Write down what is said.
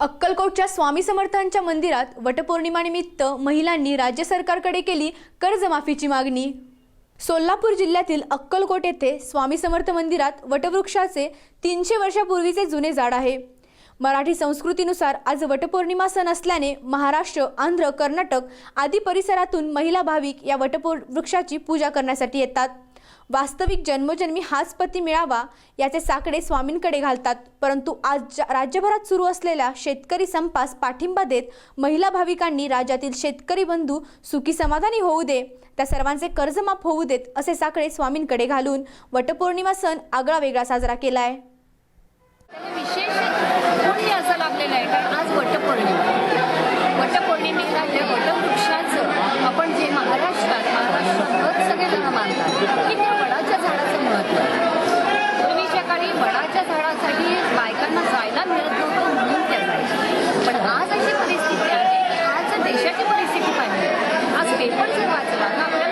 अक्कलकोटच्या स्वामी समर्थांच्या मंदिरात वटपौर्णिमानिमित्त महिलांनी राज्य सरकारकडे केली कर्जमाफीची मागणी. सोलापूर जिल्ह्यातील अक्कलकोट येथे स्वामी समर्थ मंदिरात वटवृक्षाचे तीनशे वर्षापूर्वीचे जुने झाड आहे. मराठी संस्कृतीनुसार आज वटपौर्णिमा सण असल्याने महाराष्ट्र आंध्र कर्नाटक आदी परिसरातून महिला भाविक या वटपौर वृक्षाची पूजा करण्यासाठी येतात. वास्तविक जन्मोजन्मी हाच पती मिळावा याचे साकडे स्वामींकडे घालतात. परंतु आज राज्यभरात सुरू असलेल्या शेतकरी संपास पाठिंबा देत महिला भाविकांनी राज्यातील शेतकरी बंधू सुखी समाधानी होऊ दे त्या सर्वांचे कर्जमाफ होऊ देत असे साकडे स्वामींकडे घालून वटपौर्णिमा सण आगळा वेगळा साजरा केला की त्या वडाच्या झाडाचं महत्त्व पूर्वीच्या काळी वडाच्या झाडासाठी बायकांना जायला मिळत नव्हतं म्हणून त्या जायच्या पण आज अशी परिस्थिती आहे की आज देशाची परिस्थिती पाहिजे आज पेपर जर वाचला ना आपल्याला